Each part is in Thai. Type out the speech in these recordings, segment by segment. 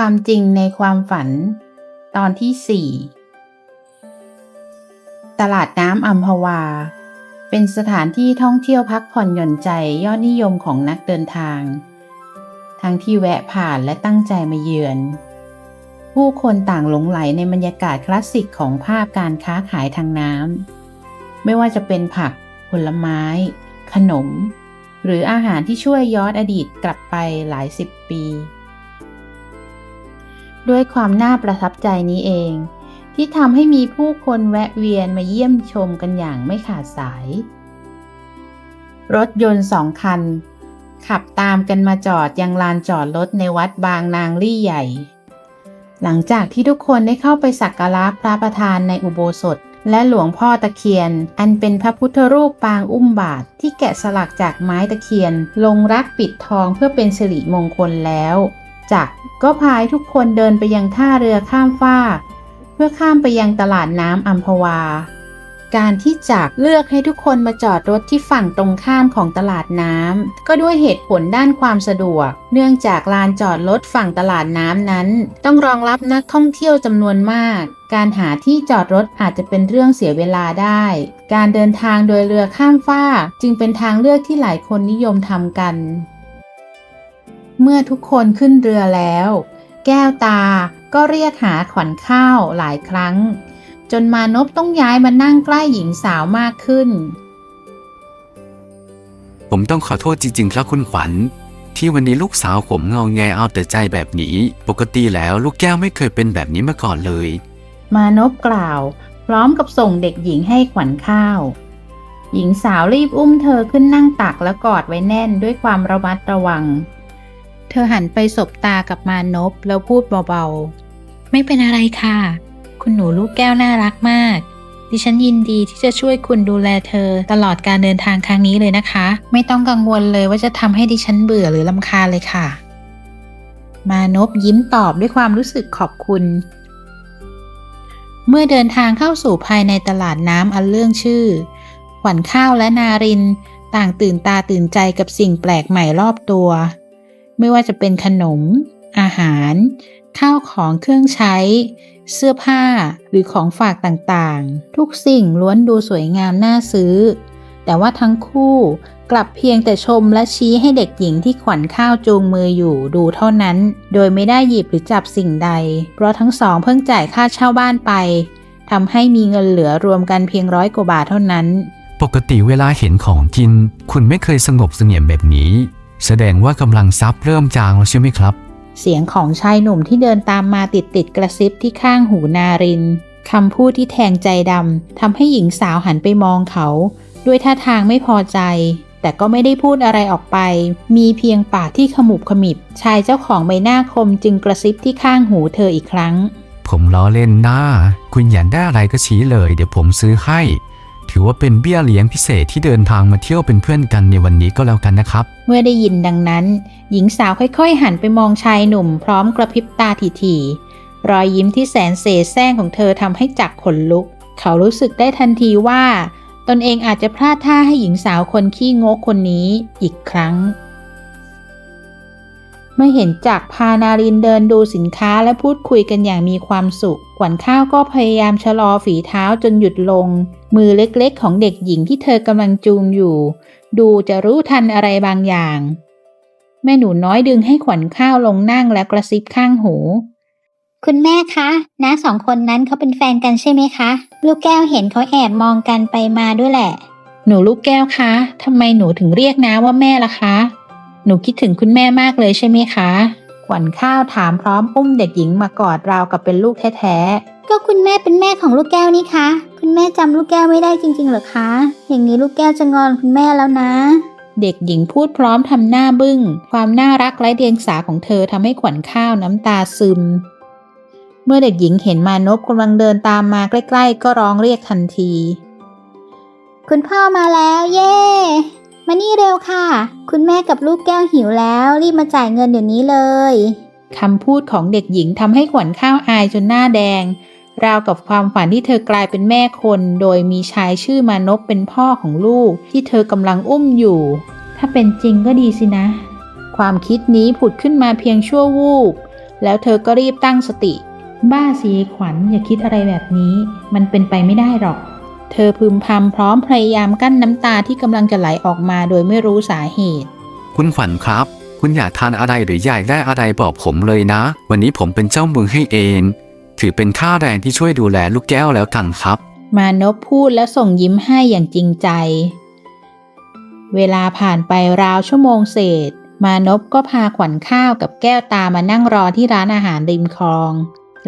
ความจริงในความฝัน ตอนที่ 4 ตลาดน้ำอัมพวา เป็นสถานที่ท่องเที่ยวพักผ่อนหย่อนใจยอดนิยมของนักเดินทาง ทั้งที่แวะผ่านและตั้งใจมาเยือน ผู้คนต่างหลงไหลในบรรยากาศคลาสสิกของภาพการค้าขายทางน้ำ ไม่ว่าจะเป็นผัก ผลไม้ ขนม หรืออาหารที่ช่วยย้อนอดีตกลับไปหลายสิบปี ด้วยความน่าประทับใจนี้เอง ที่ทำให้มีผู้คนแวะเวียนมาเยี่ยมชมกันอย่างไม่ขาดสาย รถยนต์สองคัน ขับตามกันมาจอดยังลานจอดรถในวัดบางนางลี่ใหญ่ หลังจากที่ทุกคนได้เข้าไปสักการะพระประธานในอุโบสถและหลวงพ่อตะเคียน อันเป็นพระพุทธรูปปางอุ้มบาท ที่แกะสลักจากไม้ตะเคียน ลงรักปิดทองเพื่อเป็นสิริมงคลแล้ว จักรก็พายทุกคนเดินไปยังท่าเรือข้ามฟากเพื่อข้ามไปยังตลาดน้ำอัมพวา การที่จักรเลือกให้ทุกคนมาจอดรถที่ฝั่งตรงข้ามของตลาดน้ำก็ด้วยเหตุผลด้านความสะดวก เนื่องจากลานจอดรถฝั่งตลาดน้ำนั้น ต้องรองรับนักท่องเที่ยวจำนวนมาก การหาที่จอดรถอาจจะเป็นเรื่องเสียเวลาได้ การเดินทางโดยเรือข้ามฟากจึงเป็นทางเลือกที่หลายคนนิยมทำกัน เมื่อทุกคนขึ้นเรือแล้ว แก้วตาก็เรียกหาขวัญข้าวหลายครั้ง จนมานพต้องย้ายมานั่งใกล้หญิงสาวมากขึ้น ผมต้องขอโทษจริง ๆ ครับคุณขวัญ ที่วันนี้ลูกสาวผมเงาแงเอาแต่ใจแบบนี้ ปกติแล้วลูกแก้วไม่เคยเป็นแบบนี้มาก่อนเลย มานพกล่าว พร้อมกับส่งเด็กหญิงให้ขวัญข้าว หญิงสาวรีบอุ้มเธอขึ้นนั่งตักและกอดไว้แน่นด้วยความระมัดระวัง เธอหันไปสบตากับมานพแล้วพูดเบาๆ ไม่เป็นอะไรค่ะ คุณหนูลูกแก้วน่ารักมาก ดิฉันยินดีที่จะช่วยคุณดูแลเธอตลอดการเดินทางครั้งนี้เลยนะคะ ไม่ต้องกังวลเลยว่าจะทำให้ดิฉันเบื่อหรือลำคาเลยค่ะ มานพยิ้มตอบด้วยความรู้สึกขอบคุณ เมื่อเดินทางเข้าสู่ภายในตลาดน้ำอันเรื่องชื่อ ขวัญข้าวและนาริน ต่างตื่นตาตื่นใจกับสิ่งแปลกใหม่รอบตัว ไม่ว่าจะเป็นขนม อาหาร ข้าวของเครื่องใช้ เสื้อผ้าหรือของฝากต่างๆ ทุกสิ่งล้วนดูสวยงามน่าซื้อ แต่ว่าทั้งคู่กลับเพียงแต่ชมและชี้ให้เด็กหญิงที่ขวัญข้าวจูงมืออยู่ดูเท่านั้น โดยไม่ได้หยิบหรือจับสิ่งใด เพราะทั้งสองเพิ่งจ่ายค่าเช่าบ้านไปทำให้มีเงินเหลือรวมกันเพียงร้อยกว่าบาทเท่านั้น ปกติเวลาเห็นของกิน คุณไม่เคยสงบเสงี่ยมแบบนี้ แสดงว่ากำลังทรัพย์เริ่มจางแล้วใช่ไหมครับ เสียงของชายหนุ่มที่เดินตามมาติดติดๆกระซิบที่ข้างหูนารินคำพูดที่แทงใจดำทำให้หญิงสาวหันไปมองเขา ด้วยท่าทางไม่พอใจ แต่ก็ไม่ได้พูดอะไรออกไป มีเพียงปากที่ขมุบขมิบ ชายเจ้าของใบหน้าคมจึงกระซิบที่ข้างหูเธออีกครั้ง ผมล้อเล่นนะคุณอยากได้อะไรก็ชี้เลย เดี๋ยวผมซื้อให้ ถือว่าเป็นเบี้ยเลี้ยงพิเศษที่เดินทางมาเที่ยวเป็นเพื่อนกันในวันนี้ก็แล้วกันนะครับ เมื่อได้ยินดังนั้น หญิงสาวค่อยๆ หันไปมองชายหนุ่มพร้อมกระพริบตาถี่ๆรอยยิ้มที่แสนเสแสร้งของเธอทำให้จักขนลุก เขารู้สึกได้ทันทีว่า ตนเองอาจจะพลาดท่าให้หญิงสาวคนขี้งกคนนี้อีกครั้ง เมื่อเห็นจักรพานารินเดินดูสินค้าและพูดคุยกันอย่างมีความสุข ขวัญข้าวก็พยายามชะลอฝีเท้าจนหยุดลง มือเล็กๆ ของเด็กหญิงที่เธอกำลังจูงอยู่ ดูจะรู้ทันอะไรบางอย่าง แม่หนูน้อยดึงให้ขวัญข้าวลงนั่งและกระซิบข้างหู คุณแม่คะน้าสองคนนั้นเขาเป็นแฟนกันใช่ไหมคะ ลูกแก้วเห็นเขาแอบมองกันไปมาด้วยแหละ หนูลูกแก้วคะทำไมหนูถึงเรียกน้าว่าแม่ล่ะคะ หนูคิดถึงคุณแม่มากเลยใช่ไหมคะ ขวัญข้าวถามพร้อมอุ้มเด็กหญิงมากอดราวกับเป็นลูกแท้ก็คุณแม่เป็นแม่ของลูกแก้วนี่คะ คุณแม่จำลูกแก้วไม่ได้จริงๆเหรอคะ อย่างนี้ลูกแก้วจะงอนคุณแม่แล้วนะ ๆ เด็กหญิงพูดพร้อมทำหน้าบึ้ง ความน่ารักไร้เดียงสาของเธอทำให้ขวัญข้าวน้ำตาซึม เมื่อเด็กหญิงเห็นมานพกำลังเดินตามมาใกล้ ๆ ก็ร้องเรียกทันที คุณพ่อมาแล้ว เย่ มานี่เร็วค่ะ คุณแม่กับลูกแก้วหิวแล้ว รีบมาจ่ายเงินเดี๋ยวนี้เลยคำพูดของเด็กหญิงทำให้ขวัญข้าวอายจนหน้าแดง ราวกับความฝันที่เธอกลายเป็นแม่คน โดยมีชายชื่อมานพเป็นพ่อของลูก ที่เธอกำลังอุ้มอยู่ ถ้าเป็นจริงก็ดีสินะ ความคิดนี้ผุดขึ้นมาเพียงชั่ววูบ แล้วเธอก็รีบตั้งสติ บ้าสีขวัญอย่าคิดอะไรแบบนี้ มันเป็นไปไม่ได้หรอก เธอพึมพำพร้อมพยายามกั้นน้ำตาที่กำลังจะไหลออกมาโดยไม่รู้สาเหตุ คุณขวัญครับ คุณอยากทานอะไรหรืออยากได้อะไรบอกผมเลยนะ วันนี้ผมเป็นเจ้ามือให้เอง ถือเป็นค่าแรงที่ช่วยดูแลลูกแก้วแล้วกันครับ มานพพูดและส่งยิ้มให้อย่างจริงใจ เวลาผ่านไปราวชั่วโมงเศษ มานพก็พาขวัญข้าวกับแก้วตามานั่งรอที่ร้านอาหารริมคลอง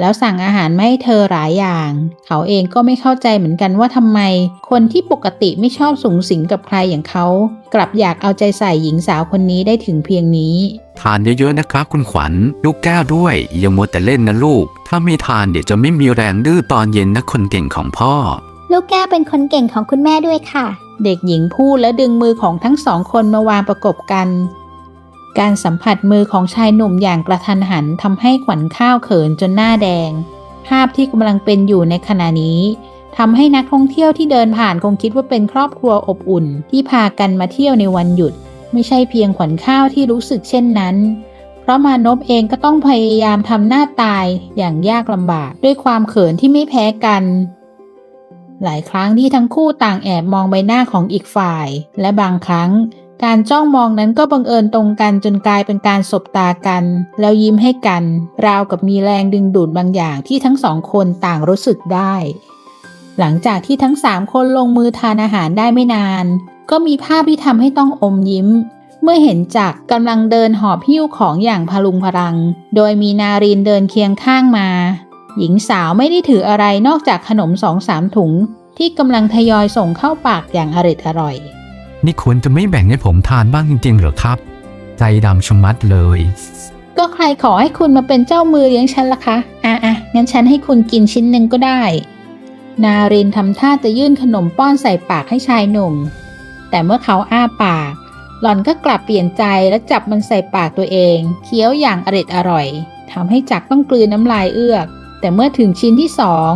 แล้วสั่งอาหารมาให้เธอหลายอย่าง เขาเองก็ไม่เข้าใจเหมือนกันว่าทำไม คนที่ปกติไม่ชอบสูงสิงกับใครอย่างเขา กลับอยากเอาใจใส่หญิงสาวคนนี้ได้ถึงเพียงนี้ ทานเยอะๆนะครับคุณขวัญลูกแก้วด้วย อย่ามัวแต่เล่นนะลูก ถ้าไม่ทานเดี๋ยวจะไม่มีแรงดื้อตอนเย็นนะคนเก่งของพ่อ ลูกแก้วเป็นคนเก่งของคุณแม่ด้วยค่ะ เด็กหญิงพูดและดึงมือของทั้งสองคนมาวางประกบกัน การสัมผัสมือของชายหนุ่มอย่างกระทันหันทำให้ขวัญข้าวเขินจนหน้าแดง ภาพที่กำลังเป็นอยู่ในขณะนี้ทำให้นักท่องเที่ยวที่เดินผ่านคงคิดว่าเป็นครอบครัวอบอุ่น ที่พากันมาเที่ยวในวันหยุด ไม่ใช่เพียงขวัญข้าวที่รู้สึกเช่นนั้น เพราะมานพเองก็ต้องพยายามทำหน้าตายอย่างยากลำบาก ด้วยความเขินที่ไม่แพ้กัน หลายครั้งที่ทั้งคู่ต่างแอบมองใบหน้าของอีกฝ่าย และบางครั้ง การจ้องมองนั้นก็บังเอิญตรงกันจนกลายเป็นการสบตากัน แล้วยิ้มให้กัน ราวกับมีแรงดึงดูดบางอย่างที่ทั้งสองคนต่างรู้สึกได้ หลังจากที่ทั้งสามคนลงมือทานอาหารได้ไม่นาน ก็มีภาพที่ทำให้ต้องอมยิ้ม เมื่อเห็นจักรกำลังเดินหอบหิ้วของอย่างพลุงพลัง โดยมีนารินเดินเคียงข้างมา หญิงสาวไม่ได้ถืออะไรนอกจากขนมสองสามถุง ที่กำลังทยอยส่งเข้าปากอย่างอร็ดอร่อย นี่คุณจะไม่แบ่งให้ผมทานบ้างจริงๆเหรอครับ ใจดำชะมัดเลย ก็ใครขอให้คุณมาเป็นเจ้ามือเลี้ยงฉันล่ะคะ อะอะงั้นฉันให้คุณกินชิ้นหนึ่งก็ได้ นารินทำท่าจะยื่นขนมป้อนใส่ปากให้ชายหนุ่ม แต่เมื่อเขาอ้าปาก หล่อนก็กลับเปลี่ยนใจและจับมันใส่ปากตัวเอง เคี้ยวอย่างอร็ดอร่อยทำให้จักต้องกลืนน้ำลายเอื้อก แต่เมื่อถึงชิ้นที่สอง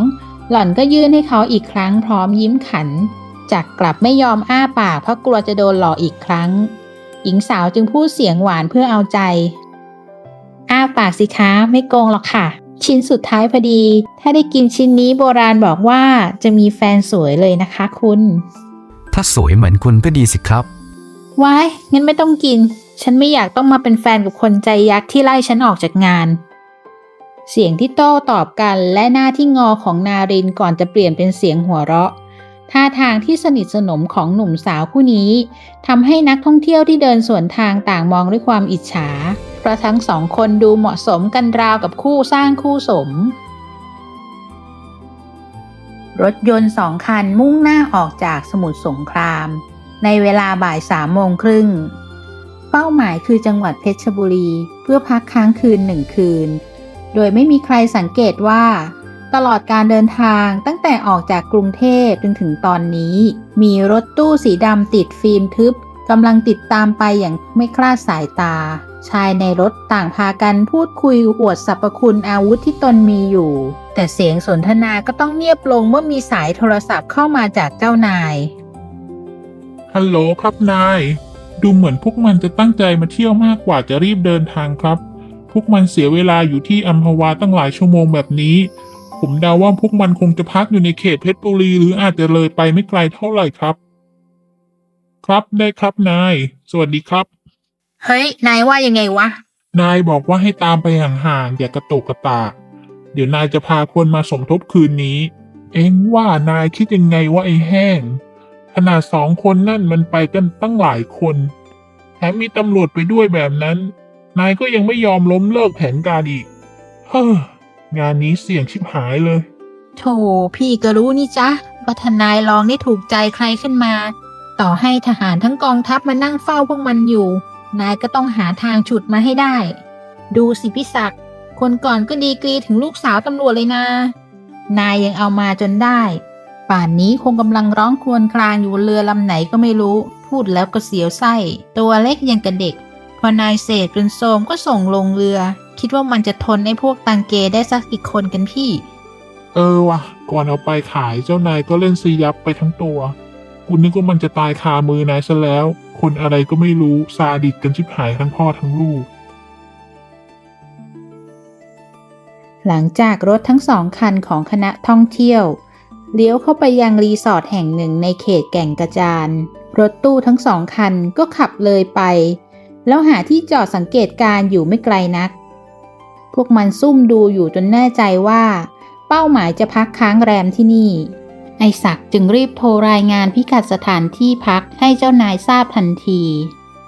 หล่อนก็ยื่นให้เขาอีกครั้งพร้อมยิ้มขัน จักรกลับไม่ยอมอ้าปากเพราะกลัวจะโดนหลอกอีกครั้ง หญิงสาวจึงพูดเสียงหวานเพื่อเอาใจ อ้าปากสิคะไม่โกงหรอกค่ะ ชิ้นสุดท้ายพอดี ถ้าได้กินชิ้นนี้โบราณบอกว่าจะมีแฟนสวยเลยนะคะคุณ ถ้าสวยเหมือนคุณก็ดีสิครับ ว้ายงั้นไม่ต้องกิน ฉันไม่อยากต้องมาเป็นแฟนกับคนใจยักษ์ที่ไล่ฉันออกจากงานเสียงที่โต้ตอบกันและหน้าที่งอของนารินก่อนจะเปลี่ยนเป็นเสียงหัวเราะ ท่าทางที่สนิทสนมของหนุ่มสาวคู่นี้ทำให้นักท่องเที่ยวที่เดินสวนทางต่างมองด้วยความอิจฉา เพราะทั้งสองคนดูเหมาะสมกันราวกับคู่สร้างคู่สม รถยนต์สองคันมุ่งหน้าออกจากสมุทรสงคราม ในเวลาบ่ายสามโมงครึ่ง เป้าหมายคือจังหวัดเพชรบุรี เพื่อพักค้างคืนหนึ่งคืน โดยไม่มีใครสังเกตว่า ตลอดการเดินทางตั้งแต่ออกจากกรุงเทพจนถึงตอนนี้ มีรถตู้สีดำติดฟิล์มทึบกำลังติดตามไปอย่างไม่คลาดสายตา ชายในรถต่างพากันพูดคุยอวดสรรพคุณอาวุธที่ตนมีอยู่ แต่เสียงสนทนาก็ต้องเงียบลงเมื่อมีสายโทรศัพท์เข้ามาจากเจ้านายฮัลโหลครับนาย ดูเหมือนพวกมันจะตั้งใจมาเที่ยวมากกว่าจะรีบเดินทางครับ พวกมันเสียเวลาอยู่ที่อัมพวาตั้งหลายชั่วโมงแบบนี้ ผมเดาว่าพวกมันคงจะพักอยู่ในเขตเพชรบุรีหรืออาจจะเลยไปไม่ไกลเท่าไหร่ครับ ครับได้ครับนาย สวัสดีครับ เฮ้ย นายว่ายังไงวะ นายบอกว่าให้ตามไปห่างๆอย่ากระตุกกระตากเดี๋ยวนายจะพาคนมาสมทบคืนนี้ เอ็งว่านายคิดยังไงว่าไอ้แห้ง ขนาดสองคนนั่นมันไปกันตั้งหลายคนแถมมีตำรวจไปด้วยแบบนั้น นายก็ยังไม่ยอมล้มเลิกแผนการอีก เฮ้อ งานนี้เสี่ยงชิบหายเลย โถพี่ก็รู้นี่จ๊ะว่าทนายลองได้ถูกใจใครขึ้นมา ต่อให้ทหารทั้งกองทัพมานั่งเฝ้าพวกมันอยู่ นายก็ต้องหาทางฉุดมาให้ได้ ดูสิพี่ศักดิ์คนก่อนก็ดีกรีถึงลูกสาวตำรวจเลยนะ นายยังเอามาจนได้ ป่านนี้คงกำลังร้องครวญครางอยู่บนเรือลำไหนก็ไม่รู้ พูดแล้วก็เสียวไส้ ตัวเล็กยังกับเด็ก พอนายเศษเป็นโทรมก็ส่งลงเรือ คิดว่ามันจะทนไอ้พวกตังเกได้สักกี่คนกันพี่ เออวะก่อนเอาไปขายเจ้านายก็เล่นซียับไปทั้งตัวกูนึกว่ามันจะตายคามือนายซะแล้ว คนอะไรก็ไม่รู้ซาดิสกันชิบหายทั้งพ่อทั้งลูก หลังจากรถทั้งสองคันของคณะท่องเที่ยว เลี้ยวเข้าไปยังรีสอร์ทแห่งหนึ่งในเขตแก่งกระจาน รถตู้ทั้งสองคันก็ขับเลยไป แล้วหาที่จอดสังเกตการอยู่ไม่ไกลนัก พวกมันซุ่มดูอยู่จนแน่ใจว่า เป้าหมายจะพักค้างแรมที่นี่ ไอศักดิ์จึงรีบโทรรายงานพิกัดสถานที่พักให้เจ้านายทราบทันที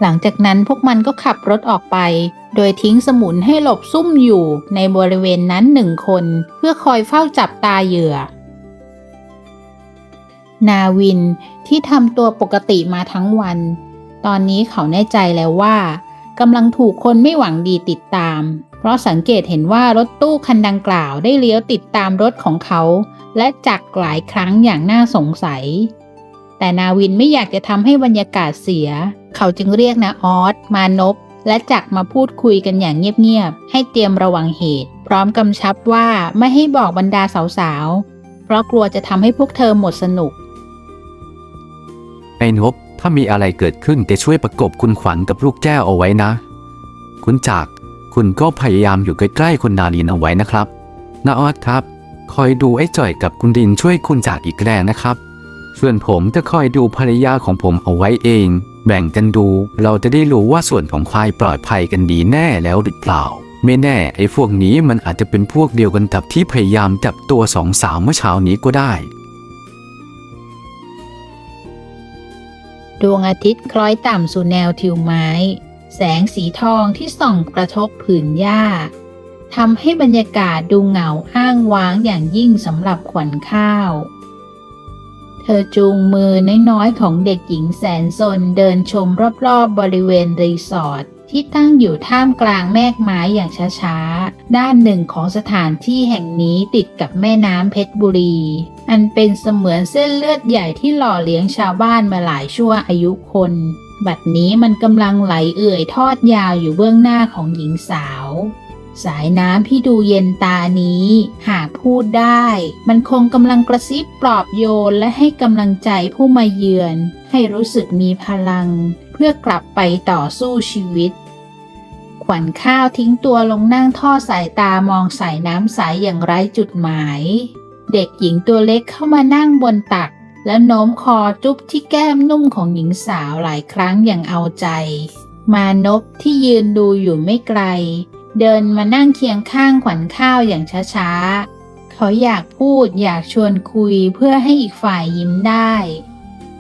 หลังจากนั้นพวกมันก็ขับรถออกไป โดยทิ้งสมุนให้หลบซุ่มอยู่ในบริเวณนั้นหนึ่งคน เพื่อคอยเฝ้าจับตาเหยื่อนาวินที่ทำตัวปกติมาทั้งวัน ตอนนี้เขาแน่ใจแล้วว่ากำลังถูกคนไม่หวังดีติดตาม เพราะสังเกตเห็นว่ารถตู้คันดังกล่าวได้เลี้ยวติดตามรถของเขา และจักหลายครั้งอย่างน่าสงสัย แต่นาวินไม่อยากจะทำให้บรรยากาศเสีย เขาจึงเรียกนาออสมานพและจักรมาพูดคุยกันอย่างเงียบๆ ให้เตรียมระวังเหตุ พร้อมกำชับว่าไม่ให้บอกบรรดาสาวๆ เพราะกลัวจะทำให้พวกเธอหมดสนุก ไอ้นบ ถ้ามีอะไรเกิดขึ้นจะช่วยประกบคุณขวัญกับลูกแก้วเอาไว้นะ คุณจักคุณก็พยายามอยู่ใกล้ๆคุณนาลินเอาไว้นะครับนาออดครับ คอยดูไอ้จ่อยกับคุณดินช่วยคุณจักอีกแรงนะครับ ส่วนผมจะคอยดูภรรยาของผมเอาไว้เอง แบ่งกันดู เราจะได้รู้ว่าส่วนของใครปลอดภัยกันดีแน่แล้วหรือเปล่า ไม่แน่ไอ้พวกนี้มันอาจจะเป็นพวกเดียวกันกับที่พยายามจับตัวสองสาวเมื่อเช้านี้ก็ได้ ดวงอาทิตย์คล้อยต่ำสู่แนวทิวไม้ แสงสีทองที่ส่องกระทบผืนหญ้าทำให้บรรยากาศดูเหงาอ้างว้างอย่างยิ่งสำหรับขวัญข้าว เธอจูงมือน้อยๆของเด็กหญิงแสนสนเดินชมรอบๆบริเวณรีสอร์ท ที่ตั้งอยู่ท่ามกลางแมกไม้อย่างช้าๆ ด้านหนึ่งของสถานที่แห่งนี้ติดกับแม่น้ำเพชรบุรี อันเป็นเสมือนเส้นเลือดใหญ่ที่หล่อเลี้ยงชาวบ้านมาหลายชั่วอายุคน บัดนี้มันกำลังไหลเอื่อยทอดยาวอยู่เบื้องหน้าของหญิงสาว สายน้ำที่ดูเย็นตานี้ หากพูดได้ มันคงกำลังกระซิบปลอบโยนและให้กำลังใจผู้มาเยือน ให้รู้สึกมีพลัง เพื่อกลับไปต่อสู้ชีวิต ขวัญข้าวทิ้งตัวลงนั่งท่อสายตามองสายน้ำใสอย่างไร้จุดหมาย เด็กหญิงตัวเล็กเข้ามานั่งบนตัก แล้วโน้มคอจุ๊บที่แก้มนุ่มของหญิงสาวหลายครั้งอย่างเอาใจ มานพที่ยืนดูอยู่ไม่ไกล เดินมานั่งเคียงข้างขวัญข้าวอย่างช้าๆ เขาอยากพูดอยากชวนคุยเพื่อให้อีกฝ่ายยิ้มได้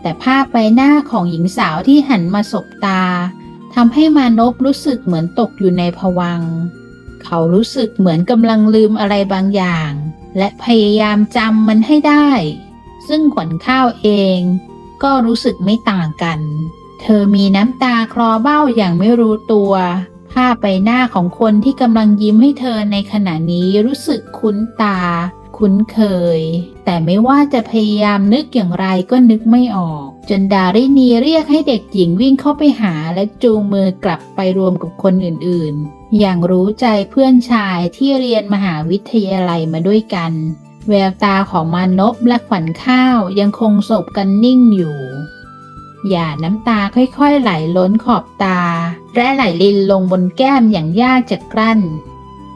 แต่ภาพใบหน้าของหญิงสาวที่หันมาสบตาทำให้มานพรู้สึกเหมือนตกอยู่ในภวัง เขารู้สึกเหมือนกำลังลืมอะไรบางอย่าง และพยายามจำมันให้ได้ ซึ่งขวัญข้าวเองก็รู้สึกไม่ต่างกัน เธอมีน้ำตาคลอเบ้าอย่างไม่รู้ตัว ภาพใบหน้าของคนที่กำลังยิ้มให้เธอในขณะนี้รู้สึกคุ้นตา คุ้นเคย แต่ไม่ว่าจะพยายามนึกอย่างไรก็นึกไม่ออก จนดารินีเรียกให้เด็กหญิงวิ่งเข้าไปหาและจูงมือกลับไปรวมกับคนอื่นๆ อย่างรู้ใจเพื่อนชายที่เรียนมหาวิทยาลัยมาด้วยกัน แววตาของมานพและขวัญข้าวยังคงสบกันนิ่งอยู่ หยาดน้ำตาค่อยๆไหลล้นขอบตา และไหลลินลงบนแก้มอย่างยากจะกลั้น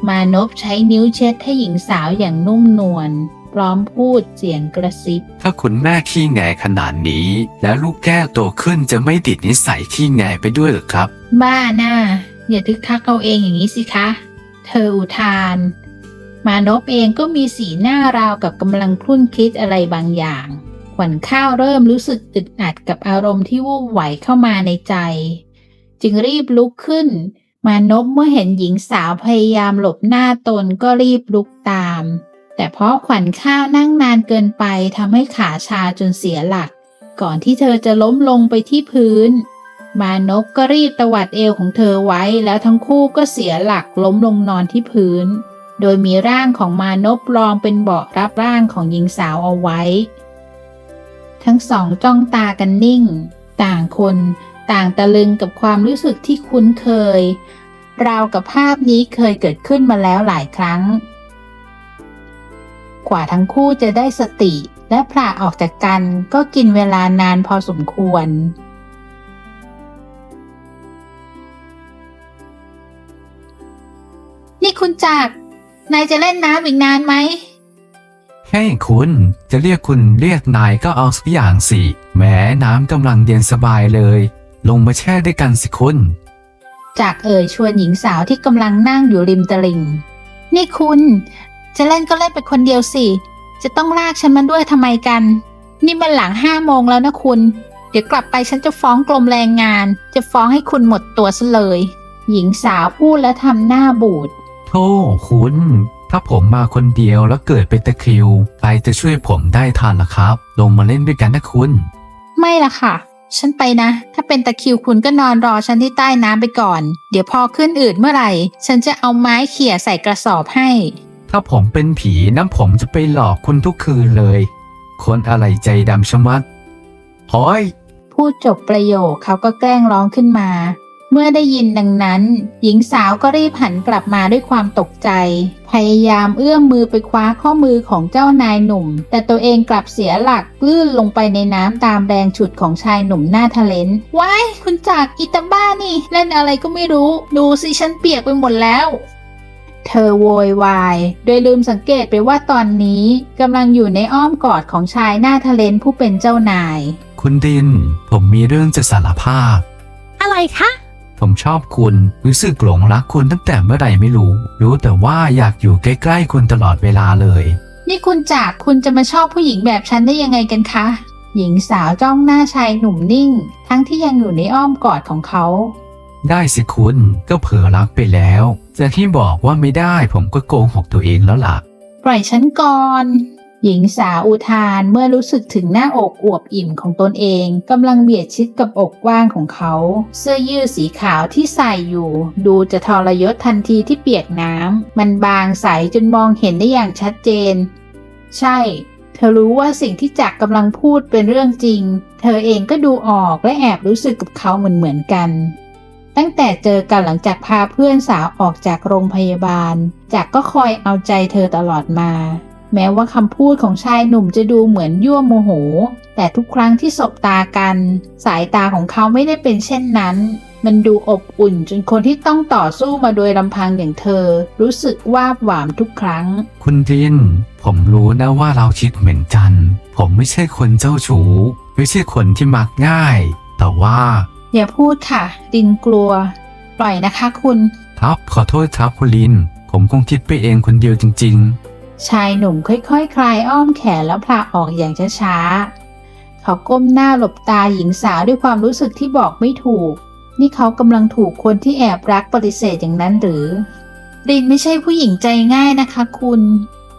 มานพใช้นิ้วเช็ดให้หญิงสาวอย่างนุ่มนวลพร้อมพูดเสียงกระซิบ ถ้าคุณแม่ขี้แงขนาดนี้ แล้วลูกแก้วโตขึ้นจะไม่ติดนิสัยขี้แงไปด้วยหรือครับ บ้าน่าอย่าทึกทักเอาเองอย่างนี้สิคะ เธออุทาน มานพเองก็มีสีหน้าราวกับกำลังคลุ่นคิดอะไรบางอย่าง ขวัญข้าวเริ่มรู้สึกอึดอัดกับอารมณ์ที่วูบไหวเข้ามาในใจ จึงรีบลุกขึ้น มานพเมื่อเห็นหญิงสาวพยายามหลบหน้าตนก็รีบลุกตาม แต่เพราะขวัญข้าวนั่งนานเกินไปทำให้ขาชาจนเสียหลัก ก่อนที่เธอจะล้มลงไปที่พื้น มานพก็รีบตวัดเอวของเธอไว้แล้วทั้งคู่ก็เสียหลักล้มลงนอนที่พื้น โดยมีร่างของมานพรองเป็นเบาะรับร่างของหญิงสาวเอาไว้ ทั้งสองจ้องตากันนิ่ง ต่างคนต่างตะลึงกับความรู้สึกที่คุ้นเคย ราวกับภาพนี้เคยเกิดขึ้นมาแล้วหลายครั้ง กว่าทั้งคู่จะได้สติและผละออกจากกันก็กินเวลานานพอสมควร นี่คุณจักรนายจะเล่นน้ำอีกนานไหม แค่คุณจะเรียกคุณเรียกนายก็เอาสักอย่างสิแหม้น้ำกำลังเย็นสบายเลย ลงมาแช่ด้วยกันสิคุณ จากเอ่ยชวนหญิงสาวที่กำลังนั่งอยู่ริมตลิ่ง นี่คุณ จะเล่นก็เล่นไปคนเดียวสิ จะต้องลากฉันมาด้วยทำไมกัน นี่มันหลังห้าโมงแล้วนะคุณ เดี๋ยวกลับไปฉันจะฟ้องกรมแรงงาน จะฟ้องให้คุณหมดตัวซะเลย หญิงสาวพูดและทำหน้าบูด โธ่คุณ ถ้าผมมาคนเดียวแล้วเกิดเป็นตะคริว ใครจะช่วยผมได้ทันล่ะครับ ลงมาเล่นด้วยกันนะคุณ ไม่ละค่ะ ฉันไปนะ ถ้าเป็นตะคริวคุณก็นอนรอฉันที่ใต้น้ำไปก่อน เดี๋ยวพอขึ้นอืดเมื่อไหร่ ฉันจะเอาไม้เขี่ยใส่กระสอบให้ ถ้าผมเป็นผีน้ำผมจะไปหลอกคุณทุกคืนเลย คนอะไรใจดำชะมัดหอย พูดจบประโยคเขาก็แกล้งร้องขึ้นมา เมื่อได้ยินดังนั้น หญิงสาวก็รีบหันกลับมาด้วยความตกใจ พยายามเอื้อมมือไปคว้าข้อมือของเจ้านายหนุ่ม แต่ตัวเองกลับเสียหลักลื่นลงไปในน้ำตามแรงฉุดของชายหนุ่มหน้าทะเลนว้ายคุณจากอิตาบ้านี่ เล่นอะไรก็ไม่รู้ ดูสิฉันเปียกไปหมดแล้วเธอโวยวาย โดยลืมสังเกตไปว่าตอนนี้กำลังอยู่ในอ้อมกอดของชายหน้าทะเลนผู้เป็นเจ้านาย คุณดิน ผมมีเรื่องจะสารภาพ อะไรคะ ผมชอบคุณ รู้สึกหลงรักคุณตั้งแต่เมื่อไหร่ไม่รู้ รู้แต่ว่าอยากอยู่ใกล้ๆคุณตลอดเวลาเลย นี่คุณจากคุณจะมาชอบผู้หญิงแบบฉันได้ยังไงกันคะ หญิงสาวจ้องหน้าชายหนุ่มนิ่ง ทั้งที่ยังอยู่ในอ้อมกอดของเขา ได้สิคุณก็เผลอรักไปแล้วแต่ที่บอกว่าไม่ได้ผมก็โกหกตัวเองแล้วล่ะ ปล่อยฉันก่อน หญิงสาวอุทานเมื่อรู้สึกถึงหน้าอกอวบอิ่มของตนเองกำลังเบียดชิดกับอกกว้างของเขา เสื้อยืดสีขาวที่ใส่อยู่ ดูจะทรยศทันทีที่เปียกน้ำมันบางใสจนมองเห็นได้อย่างชัดเจน ใช่ เธอรู้ว่าสิ่งที่จักกำลังพูดเป็นเรื่องจริง เธอเองก็ดูออกและแอบรู้สึกกับเขาเหมือนเหมือนกันตั้งแต่เจอกันหลังจากพาเพื่อนสาวออกจากโรงพยาบาลจักก็คอยเอาใจเธอตลอดมา แม้ว่าคำพูดของชายหนุ่มจะดูเหมือนยั่วโมโห แต่ทุกครั้งที่สบตากัน สายตาของเขาไม่ได้เป็นเช่นนั้น มันดูอบอุ่นจนคนที่ต้องต่อสู้มาโดยลำพังอย่างเธอ รู้สึกวาบหวามทุกครั้ง คุณดิน ผมรู้นะว่าเราคิดเหมือนกัน ผมไม่ใช่คนเจ้าชู้ ไม่ใช่คนที่มักง่าย แต่ว่า อย่าพูดค่ะ ดินกลัว ปล่อยนะคะคุณ ครับขอโทษครับคุณลิน ผมคงคิดไปเองคนเดียวจริง ชายหนุ่มค่อยๆคคลายอ้อมแขนแล้วพลาออกอย่างช้าๆ เขาก้มหน้าหลบตาหญิงสาวด้วยความรู้สึกที่บอกไม่ถูก นี่เขากำลังถูกคนที่แอบรักปฏิเสธอย่างนั้นหรือ รินไม่ใช่ผู้หญิงใจง่ายนะคะคุณ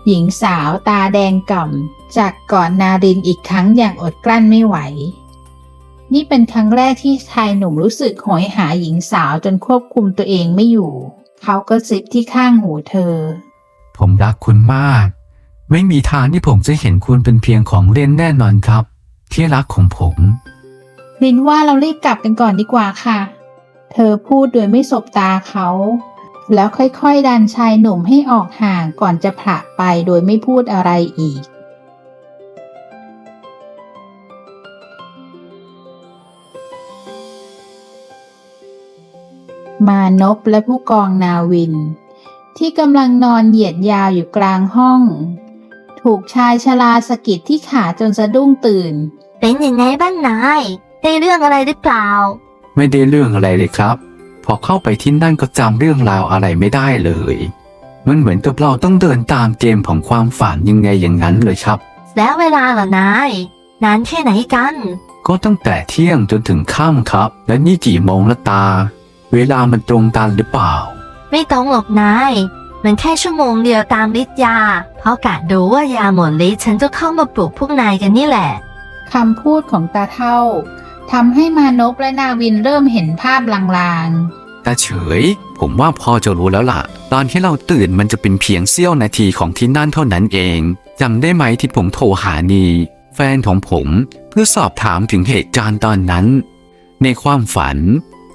หญิงสาวตาแดงก่ำจากก่อนนารินอีกครั้งอย่างอดกลั้นไม่ไหว นี่เป็นครั้งแรกที่ชายหนุ่มรู้สึกโหอยหาหญิงสาวจนควบคุมตัวเองไม่อยู่ เขาก็ซิบที่ข้างหูเธอ ผมรักคุณมาก ไม่มีทางที่ผมจะเห็นคุณเป็นเพียงของเล่นแน่นอนครับ ที่รักของผม ลินว่าเรารีบกลับกันก่อนดีกว่าค่ะ เธอพูดโดยไม่สบตาเขา แล้วค่อยๆดันชายหนุ่มให้ออกห่างก่อนจะผละไปโดยไม่พูดอะไรอีกมานพและผู้กองนาวิน ที่กำลังนอนเหยียดยาวอยู่กลางห้อง ถูกชายชราสะกิดที่ขาจนสะดุ้งตื่น เป็นยังไงบ้างนายได้เรื่องอะไรหรือเปล่า ไม่ได้เรื่องอะไรเลยครับ พอเข้าไปที่นั่นก็จำเรื่องราวอะไรไม่ได้เลย มันเหมือนกับเราต้องเดินตามเกมของความฝันยังไงอย่างนั้นเลยครับ แล้วเวลาล่ะนาย นานแค่ไหนกัน ก็ตั้งแต่เที่ยงจนถึงค่ำครับ และนี่กี่โมงละตา เวลามันตรงกันหรือเปล่า ไม่ต้องหรอกนาย มันแค่ชั่วโมงเดียวตามฤทธิ์ยา เพราะกะดูว่ายาหมดฤทธิ์ฉันจะเข้ามาปลุกพวกนายกันนี่แหละ คำพูดของตาเท่าทำให้มานพและนาวินเริ่มเห็นภาพลางตาเฉย ผมว่าพอจะรู้แล้วล่ะ ตอนที่เราตื่นมันจะเป็นเพียงเสี้ยวนาทีของที่นั่นเท่านั้นเองจำได้ไหมที่ผมโทรหานีแฟนของผมเพื่อสอบถามถึงเหตุการณ์ตอนนั้น ในความฝัน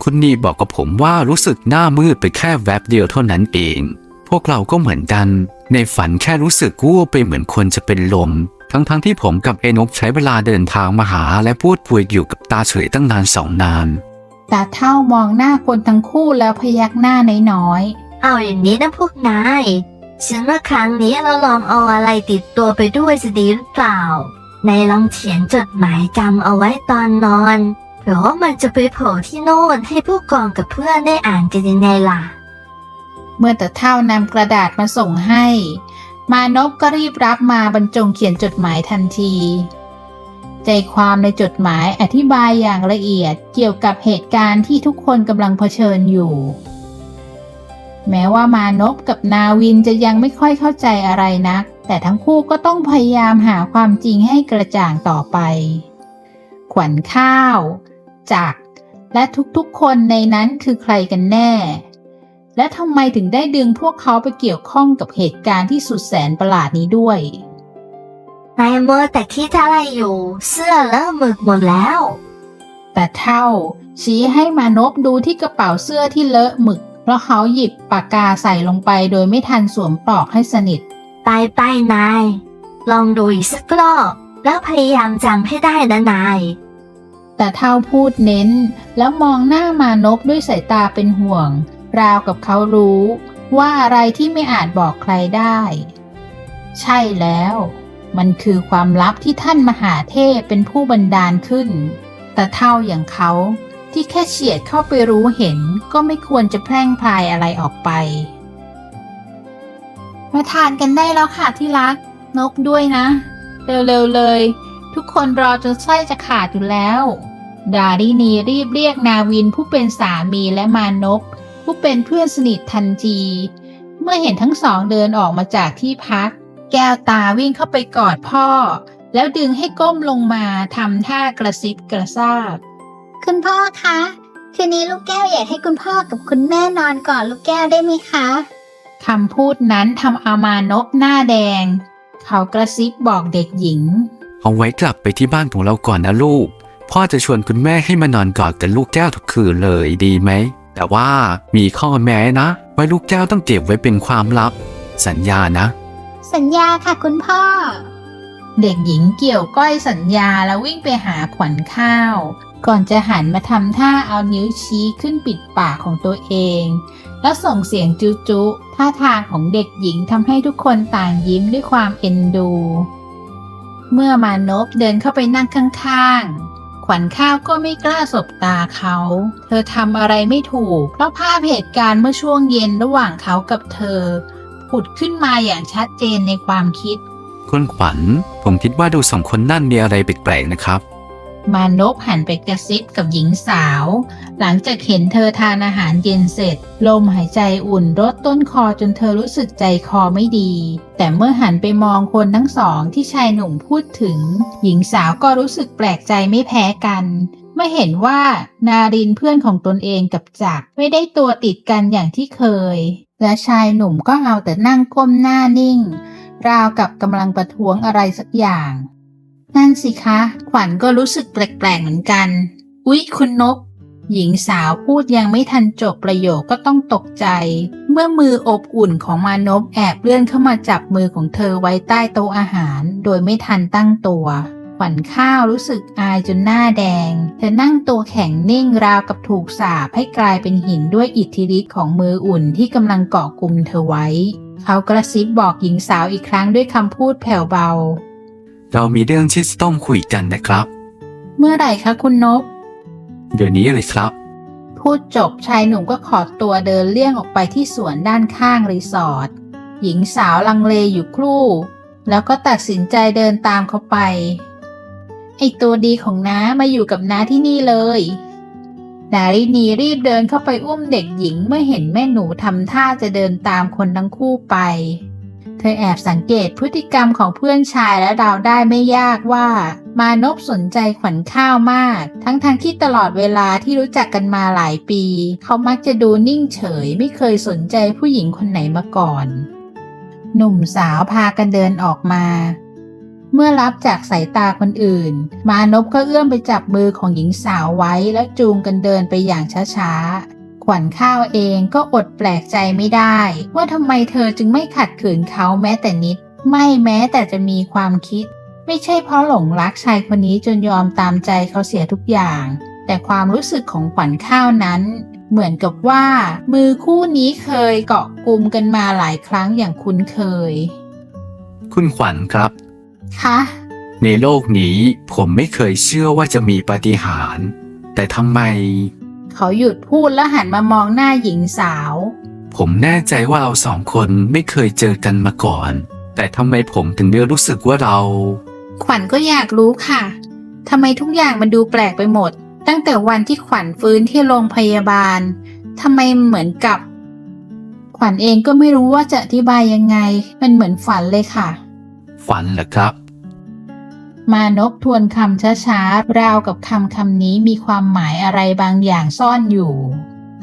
คุณนีบอกกับผมว่ารู้สึกหน้ามืดไปแค่แวบเดียวเท่านั้นเอง พวกเราก็เหมือนกัน ในฝันแค่รู้สึกวูบไปเหมือนคนจะเป็นลม ทั้งๆที่ผมกับเอนกใช้เวลาเดินทางมาหาและพูดคุยอยู่กับตาเฉยตั้งนานสองนานๆตาเท่ามองหน้าคนทั้งคู่แล้วพยักหน้าน้อยเอาอย่างนี้นะพวกนายฉันว่าครั้งนี้เราลองเอาอะไรติดตัวไปด้วยจะดีหรือเปล่า ในลองเขียนจดหมายจำเอาไว้ตอนนอน เผื่อว่ามันจะไปโผล่ที่โน่นให้ผู้กองกับเพื่อนได้อ่านกันยังไงล่ะ เมื่อตะเท่านำกระดาษมาส่งให้ มานพก็รีบรับมาบรรจงเขียนจดหมายทันที ใจความในจดหมายอธิบายอย่างละเอียดเกี่ยวกับเหตุการณ์ที่ทุกคนกำลังเผชิญอยู่ แม้ว่ามานพกับนาวินจะยังไม่ค่อยเข้าใจอะไรนัก แต่ทั้งคู่ก็ต้องพยายามหาความจริงให้กระจ่างต่อไป ขวัญข้าว จักรและทุกๆคนในนั้นคือใครกันแน่ และทำไมถึงได้ดึงพวกเขาไปเกี่ยวข้องกับเหตุการณ์ที่สุดแสนประหลาดนี้ด้วยนายมัวแต่คิดอะไรอยู่ เสื้อเลอะหมึกหมดแล้ว แต่เท่า ชี้ให้มานพดูที่กระเป๋าเสื้อที่เลอะหมึก เพราะเขาหยิบปากกาใส่ลงไปโดยไม่ทันสวมปลอกให้สนิท ไปไปนาย ลองดูอีกสักรอบแล้วพยายามจำให้ได้นะนาย แต่เท่าพูดเน้น แล้วมองหน้ามานพด้วยสายตาเป็นห่วง ราวกับเขารู้ ว่าอะไรที่ไม่อาจบอกใครได้ ใช่แล้ว มันคือความลับที่ท่านมหาเทพเป็นผู้บันดาลขึ้น แต่เท่าอย่างเขาที่แค่เฉียดเข้าไปรู้เห็นก็ไม่ควรจะแพร่งพรายอะไรออกไป มาทานกันได้แล้วค่ะที่รัก นกด้วยนะ เร็วๆเลย ทุกคนรอจนไส้จะขาดอยู่แล้ว ดารินีรีบเรียกนาวินผู้เป็นสามีและมานพผู้เป็นเพื่อนสนิททันที เมื่อเห็นทั้งสองเดินออกมาจากที่พัก แก้วตาวิ่งเข้าไปกอดพ่อ แล้วดึงให้ก้มลงมาทำท่ากระซิบกระซาบ คุณพ่อคะ คืนนี้ลูกแก้วอยากให้คุณพ่อกับคุณแม่นอนก่อนลูกแก้วได้ไหมคะคำพูดนั้นทำเอามานพหน้าแดง เขากระซิบบอกเด็กหญิง เอาไว้กลับไปที่บ้านของเราก่อนนะลูก พ่อจะชวนคุณแม่ให้มานอนกอดกับลูกแก้วทุกคืนเลยดีไหม แต่ว่ามีข้อแม้นะว่าลูกแก้วต้องเก็บไว้เป็นความลับ สัญญานะ สัญญาค่ะคุณพ่อ เด็กหญิงเกี่ยวก้อยสัญญาแล้ววิ่งไปหาขวัญข้าว ก่อนจะหันมาทำท่าเอานิ้วชี้ขึ้นปิดปากของตัวเอง แล้วส่งเสียงจุจุท่าทางของเด็กหญิงทำให้ทุกคนต่างยิ้มด้วยความเอ็นดู เมื่อมานพเดินเข้าไปนั่งข้างๆ ขวัญข้าวก็ไม่กล้าสบตาเขา เธอทำอะไรไม่ถูก เพราะภาพเหตุการณ์เมื่อช่วงเย็นระหว่างเขากับเธอ ผุดขึ้นมาอย่างชัดเจนในความคิด คุณขวัญ ผมคิดว่าดูสองคนนั่นมีอะไรแปลกๆนะครับ มานพหันไปกระซิบกับหญิงสาว หลังจากเห็นเธอทานอาหารเย็นเสร็จ ลมหายใจอุ่นรดต้นคอจนเธอรู้สึกใจคอไม่ดี แต่เมื่อหันไปมองคนทั้งสองที่ชายหนุ่มพูดถึง หญิงสาวก็รู้สึกแปลกใจไม่แพ้กันเมื่อเห็นว่านารินเพื่อนของตนเองกับจักรไม่ได้ตัวติดกันอย่างที่เคย และชายหนุ่มก็เอาแต่นั่งก้มหน้านิ่ง ราวกับกำลังประท้วงอะไรสักอย่าง นั่นสิคะ ขวัญก็รู้สึกแปลกๆเหมือนกัน อุ๊ย คุณนก หญิงสาวพูดยังไม่ทันจบประโยคก็ต้องตกใจ เมื่อมืออบอุ่นของมานพแอบเลื่อนเข้ามาจับมือของเธอไว้ใต้โต๊ะอาหาร โดยไม่ทันตั้งตัวขวัญข้าวรู้สึกอายจนหน้าแดง เธอนั่งตัวแข็งนิ่งราวกับถูกสาปให้กลายเป็นหินด้วยอิทธิฤทธิ์ของมืออุ่นที่กำลังเกาะกลุ่มเธอไว้ เขากระซิบบอกหญิงสาวอีกครั้งด้วยคำพูดแผ่วเบา เรามีเรื่องที่จะต้องคุยกันนะครับ เมื่อไหร่คะคุณนก เดี๋ยวนี้เลยครับ พูดจบชายหนุ่มก็ขอตัวเดินเลี่ยงออกไปที่สวนด้านข้างรีสอร์ทหญิงสาวลังเลอยู่ครู่ แล้วก็ตัดสินใจเดินตามเขาไป ไอตัวดีของน้ามาอยู่กับน้าที่นี่เลยดารินีรีบเดินเข้าไปอุ้มเด็กหญิงเมื่อเห็นแม่หนูทำท่าจะเดินตามคนทั้งคู่ไป เธอแอบสังเกตพฤติกรรมของเพื่อนชายและเดาได้ไม่ยากว่า มานพสนใจขวัญข้าวมาก ทั้งๆทที่ตลอดเวลาที่รู้จักกันมาหลายปี เขามักจะดูนิ่งเฉย ไม่เคยสนใจผู้หญิงคนไหนมาก่อน หนุ่มสาวพากันเดินออกมา เมื่อรับจากสายตาคนอื่น มานพก็เอื้อมไปจับมือของหญิงสาวไว้แล้วจูงกันเดินไปอย่างช้าๆ ขวัญข้าวเองก็อดแปลกใจไม่ได้ ว่าทำไมเธอจึงไม่ขัดขืนเขาแม้แต่นิด ไม่แม้แต่จะมีความคิด ไม่ใช่เพราะหลงรักชายคนนี้จนยอมตามใจเขาเสียทุกอย่าง แต่ความรู้สึกของขวัญข้าวนั้น เหมือนกับว่า มือคู่นี้เคยเกาะกลุ่มกันมาหลายครั้งอย่างคุ้นเคย คุณขวัญครับ คะในโลกนี้ผมไม่เคยเชื่อว่าจะมีปาฏิหาริย์แต่ทำไม เขาหยุดพูดแล้วหันมามองหน้าหญิงสาว ผมแน่ใจว่าเราสองคนไม่เคยเจอกันมาก่อน แต่ทำไมผมถึงได้รู้สึกว่าเรา ขวัญก็อยากรู้ค่ะทำไมทุกอย่างมันดูแปลกไปหมด ตั้งแต่วันที่ขวัญฟื้นที่โรงพยาบาลทำไมเหมือนกับ ขวัญเองก็ไม่รู้ว่าจะอธิบายยังไง มันเหมือนฝันเลยค่ะ ฝันเหรอครับ มานพทวนคำช้าๆ ราวกับคำคำนี้มีความหมายอะไรบางอย่างซ่อนอยู่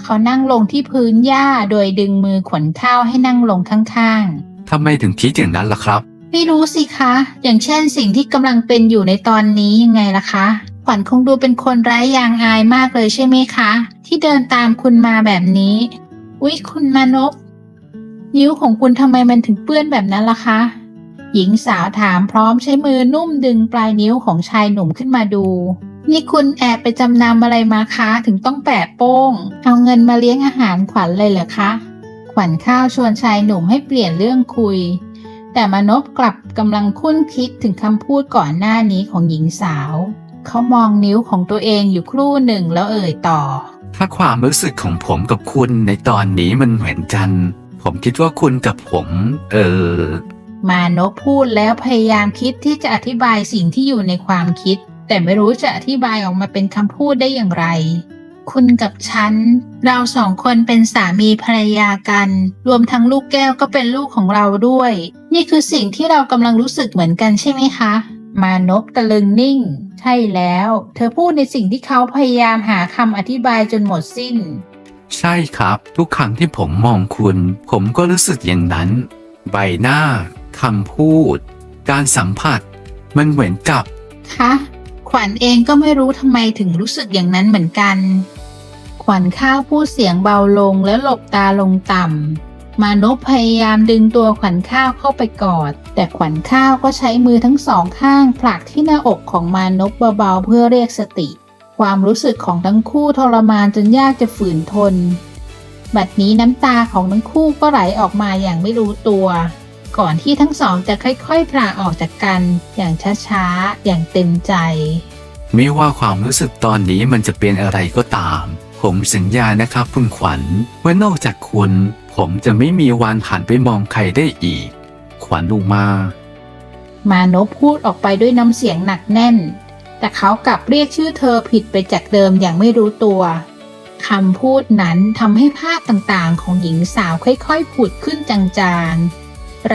เขานั่งลงที่พื้นหญ้าโดยดึงมือขวนข้าวให้นั่งลงข้างๆทำไมถึงคิดอย่างนั้นล่ะครับไม่รู้สิคะ อย่างเช่นสิ่งที่กำลังเป็นอยู่ในตอนนี้ยังไงล่ะคะ ขวัญคงดูเป็นคนไร้ยางอายมากเลยใช่ไหมคะ ที่เดินตามคุณมาแบบนี้ อุ๊ย คุณมานพนิ้วของคุณทำไมมันถึงเปื้อนแบบนั้นล่ะคะ หญิงสาวถามพร้อมใช้มือนุ่มดึงปลายนิ้วของชายหนุ่มขึ้นมาดู นี่คุณแอบไปจำนำอะไรมาคะถึงต้องแปะโป้ง เอาเงินมาเลี้ยงอาหารขวัญเลยเหรอคะ ขวัญข้าวชวนชายหนุ่มให้เปลี่ยนเรื่องคุย แต่มานพกลับกำลังคุ้นคิดถึงคำพูดก่อนหน้านี้ของหญิงสาว เขามองนิ้วของตัวเองอยู่ครู่หนึ่งแล้วเอ่ยต่อ ถ้าความรู้สึกของผมกับคุณในตอนนี้มันเหมือนกัน ผมคิดว่าคุณกับผม เออ มานพพูดแล้วพยายามคิดที่จะอธิบายสิ่งที่อยู่ในความคิด แต่ไม่รู้จะอธิบายออกมาเป็นคำพูดได้อย่างไร คุณกับฉัน เราสองคนเป็นสามีภรรยากัน รวมทั้งลูกแก้วก็เป็นลูกของเราด้วย นี่คือสิ่งที่เรากำลังรู้สึกเหมือนกันใช่ไหมคะ มานพตะลึงนิ่ง ใช่แล้ว เธอพูดในสิ่งที่เขาพยายามหาคำอธิบายจนหมดสิ้น ใช่ครับ ทุกครั้งที่ผมมองคุณ ผมก็รู้สึกอย่างนั้น ใบหน้า คำพูด การสัมผัส มันเหมือนกับ คะขวัญเองก็ไม่รู้ทำไมถึงรู้สึกอย่างนั้นเหมือนกัน ขวัญข้าวพูดเสียงเบาลงแล้วหลบตาลงต่ำมานพพยายามดึงตัวขวัญข้าวเข้าไปกอด แต่ขวัญข้าวก็ใช้มือทั้งสองข้างผลักที่หน้าอกของมานพเบาๆเพื่อเรียกสติ ความรู้สึกของทั้งคู่ทรมานจนยากจะฝืนทน บัดนี้น้ำตาของทั้งคู่ก็ไหลออกมาอย่างไม่รู้ตัว ก่อนที่ทั้งสองจะค่อยๆพลาออกจากกันอย่างช้าๆ อย่างเต็มใจ ไม่ว่าความรู้สึกตอนนี้มันจะเป็นอะไรก็ตาม ผมสัญญานะครับคุณขวัญว่านอกจากคุณ ผมจะไม่มีวันหันไปมองใครได้อีก ขวัญอุมามานพพูดออกไปด้วยน้ำเสียงหนักแน่น แต่เขากลับเรียกชื่อเธอผิดไปจากเดิมอย่างไม่รู้ตัวคำพูดนั้นทำให้ภาพต่างๆ ของหญิงสาวค่อยๆผุดขึ้นจางๆ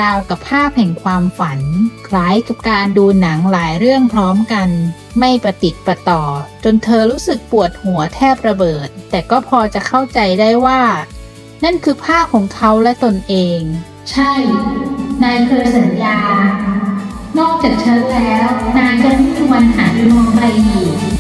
ราวกับภาพแห่งความฝัน คล้ายกับการดูหนังหลายเรื่องพร้อมกัน ไม่ประติดประต่อ จนเธอรู้สึกปวดหัวแทบระเบิด แต่ก็พอจะเข้าใจได้ว่า นั่นคือภาพของเขาและตนเอง ใช่ นายเคยสัญญา นอกจากฉันแล้ว นายจะไม่มีวันหันไปมองใครอีก